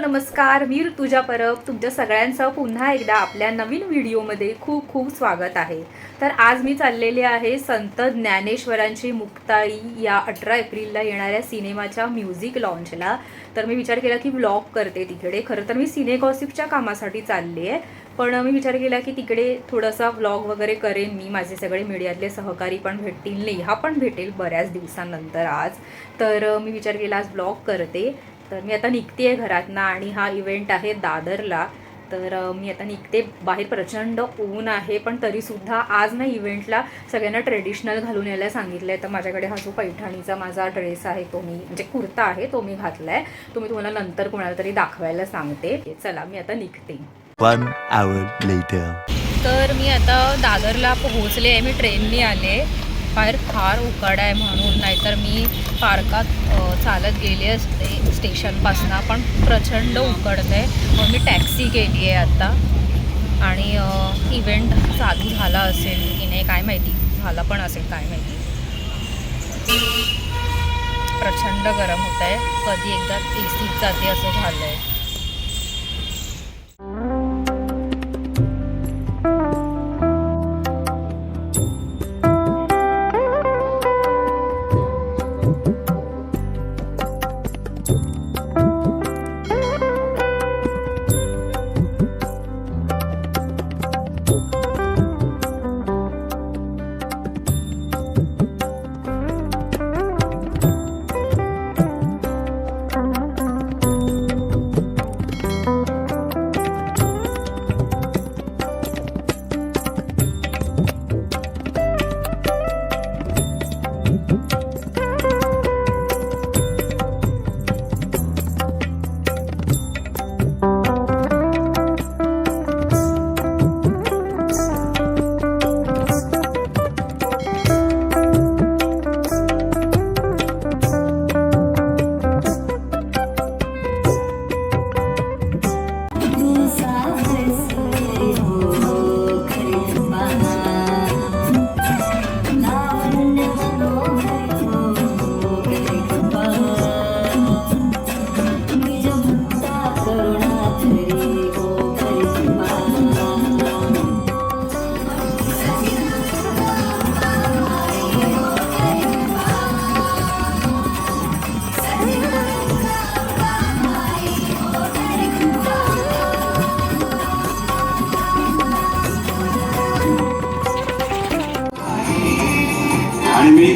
नमस्कार मी ऋतुजा परब. तुमच्या सगळ्यांचं पुन्हा एकदा आपल्या नवीन व्हिडिओमध्ये खूप खूप स्वागत आहे. तर आज मी चाललेले आहे संत ज्ञानेश्वरांची मुक्ताई या अठरा एप्रिलला येणाऱ्या सिनेमाच्या म्युझिक लॉन्चला. तर मी विचार केला की ब्लॉग करते तिकडे. खरं तर मी सिने गॉसिपच्या कामासाठी चालली आहे. पण मी विचार केला की तिकडे थोडासा व्लॉग वगैरे करेन मी. माझे सगळे मीडियातले सहकारी पण भेटतील. नेहा पण भेटेल बऱ्याच दिवसांनंतर आज. तर मी विचार केला आज ब्लॉग करते. तर मी आता निघते आहे घरातनं आणि हा इव्हेंट आहे दादरला. तर मी आता निघते बाहेर प्रचंड ऊन आहे पण तरीसुद्धा आज ना इव्हेंटला सगळ्यांना ट्रेडिशनल घालून यायला सांगितलं आहे तर माझ्याकडे हा जो पैठणीचा माझा ड्रेस आहे तो मी म्हणजे कुर्ता आहे तो मी घातला आहे तो मी तुम्हाला नंतर कोणाला तरी दाखवायला सांगते. चला मी आता निघते. One hour later. तर मी आता दादरला पोहोचले आहे मी ट्रेननी आले. बाहेर फार उकाडा आहे म्हणून नाहीतर मी पार्कात चालत गेले असते स्टेशनपासनं. पण प्रचंड उकडत आहे. म्हणून मी टॅक्सी केली आहे आत्ता आणि इव्हेंट चालू झाला असेल की नाही काय माहिती. झाला पण असेल काय माहिती. प्रचंड गरम होत आहे कधी एकदा ए सीत जाते असं झालं आहे आणि मी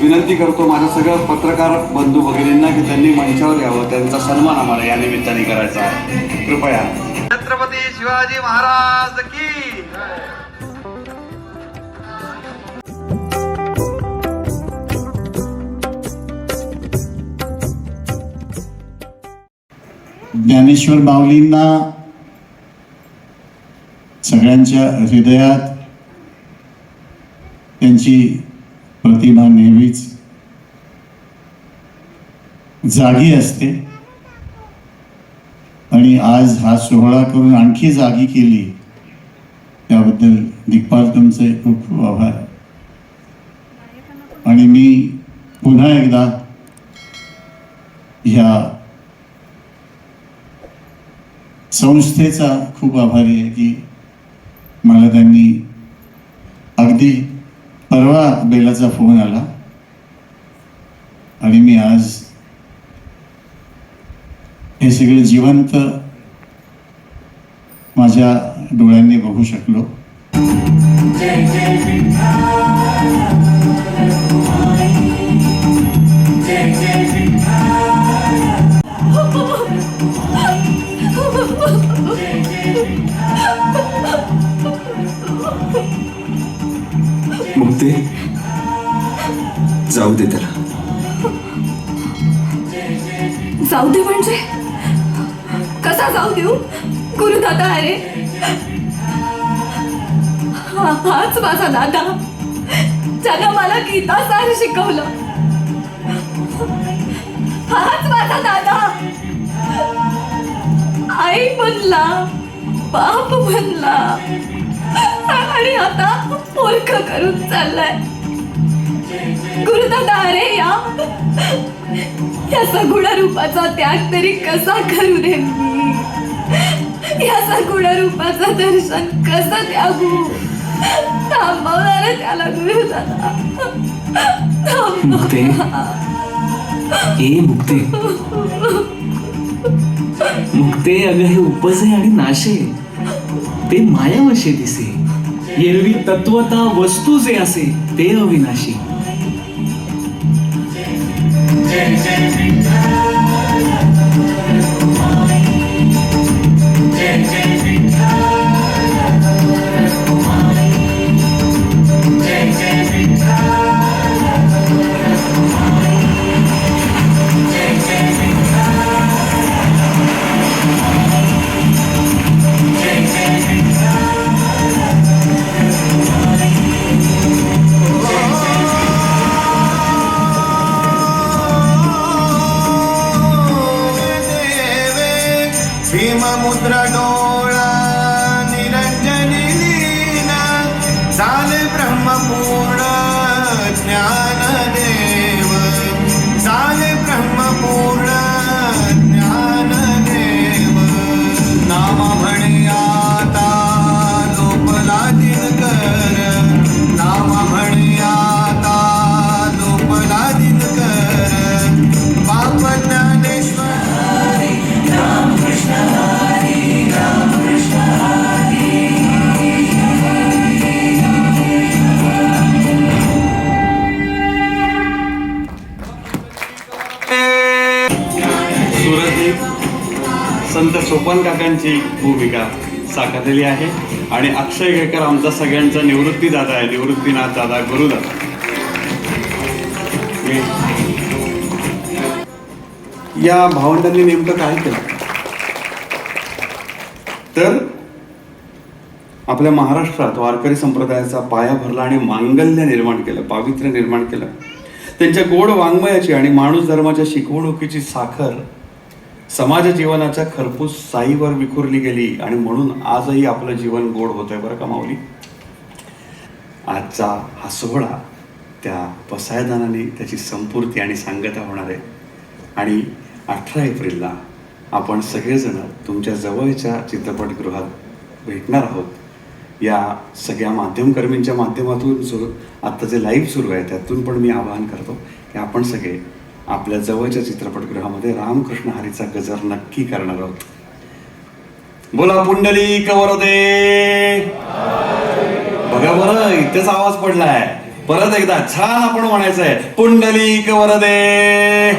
विनंती करतो माझ्या सगळ्या पत्रकार बंधू भगिनींना की त्यांनी मंचावर यावं त्यांचा सन्मान आम्हाला या निमित्ताने करायचा आहे. कृपया. छत्रपती शिवाजी महाराज की ज्ञानेश्वर माऊलींना सगळ्यांच्या हृदयात त्यांची प्रतिभा नेहमीच जागी असते. आणि आज हा सोहळा करून आणखी जागी केली त्याबद्दल दिग्पाल तुमचे खूप खूप आभार. आणि मी पुन्हा एकदा ह्या संस्थेचा खूप आभारी आहे की मला त्यांनी अगदी परवा बेलाचा फोन आला. आणि मी आज हे सगळे जिवंत माझ्या डोळ्यांनी बघू शकलो. मुक्ते जाऊ दे त्याला. जाऊ दे म्हणजे? कसा जाऊ देऊ? गुरु दादा हा हाच माझा दादा. ज्यानं मला गीता सार शिकवलं. हाच माझा दादा. आई म्हणला बाप बनला. आणि आता ओळख करून चाललाय. गुरुदादा अरे या. या सगुण रूपाचा त्याग तरी कसा करू दे मी? या सगुण रूपाचं दर्शन कसं त्यागू? थांबवणार त्याला गुरुदादा. मुक्ते. ए मुक्ते. मुक्ते अगं हे उपस आहे आणि नाशे आहे ते मायावशे दिसे. एरवी तत्वता वस्तू जे असे ते अविनाशी. सोपान काकांची भूमिका साकारलेली आहे. आणि अक्षय केकर आमचा सगळ्यांचा निवृत्ती दादा आहे. निवृत्तीनाथ दादा गुरुदादा या भावंडांनी नेमकं काय केलं? तर आपल्या महाराष्ट्रात वारकरी संप्रदायाचा पाया भरला आणि मांगल्य निर्माण केलं पावित्र्य निर्माण केलं. त्यांच्या गोड वाङ्मयाची आणि माणूस धर्माच्या शिकवणुकीची साखर समाज जीवनाच्या खरपूस साईवर विखुरली गेली आणि म्हणून आजही आपलं जीवन गोड होतंय बरं का माऊली? आजचा हा सोहळा त्या पसायदानाने त्याची संपूर्ती आणि सांगता होणार आहे. आणि अठरा एप्रिलला आपण सगळेजण तुमच्या जवळच्या चित्रपटगृहात भेटणार आहोत. या सगळ्या माध्यमकर्मींच्या माध्यमातून सुरू आत्ता जे लाईव्ह सुरू आहे त्यातून पण मी आवाहन करतो की आपण सगळे आपल्या जवळच्या चित्रपटगृहामध्ये रामकृष्ण हरीचा गजर नक्की करणार आहोत. बोला पुंडली कवरदे. बघा बरं इथेच आवाज पडलाय. परत एकदा छान आपण म्हणायचंय पुंडली कवरदे.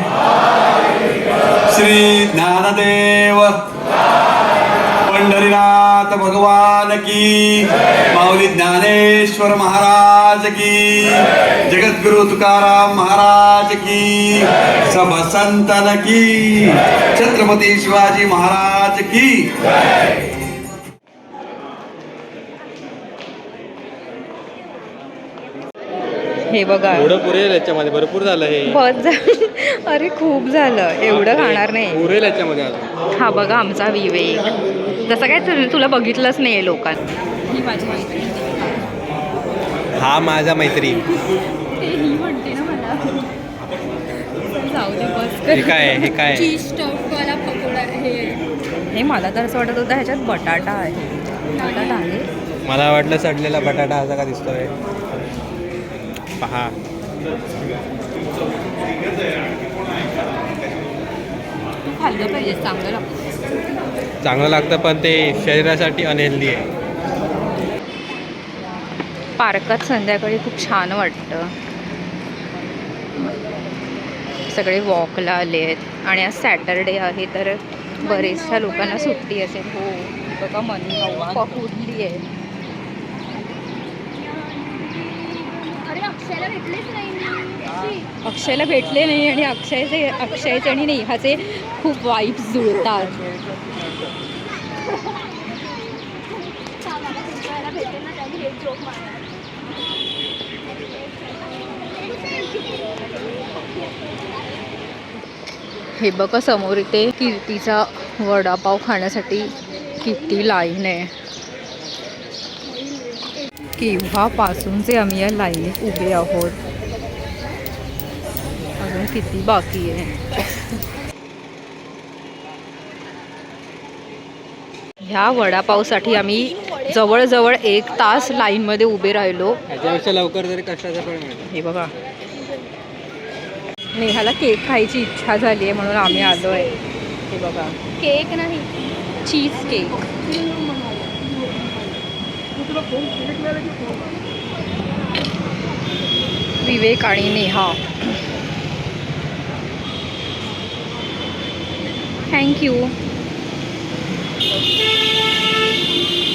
श्री ज्ञानदेव. पंढरीनाथ भगवान की। माऊली ज्ञानेश्वर महाराज की। जगद्गुरु तुकाराम महाराज की। सब संतन की। छत्रपती शिवाजी महाराज की। हे बघा. एवढं पुरेल याच्यामध्ये भरपूर झालं हे. बस अरे खूप झालं. एवढं खाणार नाही. पुरेल याच्यामध्ये हा बघा आमचा विवेक. जसं काय तु- तुला बघितलंच नाही लोकांनी. ही माझी मैत्रीण हा माझा मैत्रीण ते ही म्हणते ना मला. जाऊ दे बस हे काय आहे? हे काय आहे? चीज स्टफवाला पकोडा हे हे मला तर असं वाटत होतं ह्याच्यात बटाटा आहे. बटाटा आहे. मला वाटलं सडलेला बटाटा असा का दिसतोय. पहा. तू खाल्लं पाहिजे चांगलं लागतं. चांगलं लागतं पण ते शरीरासाठी अनहेल्दी आहे. पार्कात संध्याकाळी खूप छान वाटतं. सगळे वॉकला आले आहेत आणि आज सॅटरडे आहे तर बरेचशा लोकांना सुट्टी असेल. हो बघा मन कुठली आहे अक्षयला भेटले नाही आणि अक्षयचे अक्षयचे आणि नेहाचे खूप वाईफ जुळतात. हे बघा समोर इथे कीर्तीचा वडापाव खाण्यासाठी किती लाईन आहे. केव्हापासूनचे आम्ही या लाईनीत उभे आहोत? किती बाकी आहे? ह्या वडापावसाठी आम्ही जवळजवळ एक तास लाईनमध्ये उभे राहिलो. लवकर जरी कष्टाचं पण मिळतं. हे बघा. नेहाला केक खायची इच्छा झाली आहे म्हणून आम्ही आलो आहे. हे बघा. केक नाही. Cheese cake. विवेक आणि नेहा. थँक्यू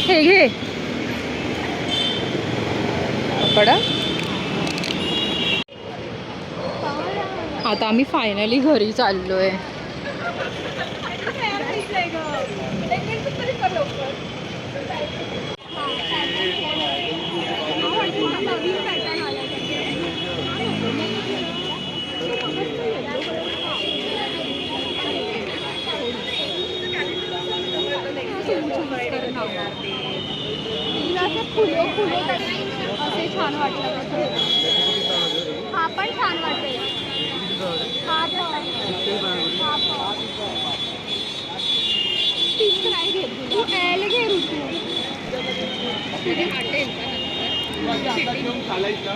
हे घे. कडा आता आम्ही फायनली घरी चाललो आहे फुले असे छान वाटलं हा पण छान वाटेल. हा पण नाही. घेत तू एल घे तुझी वाटेल. का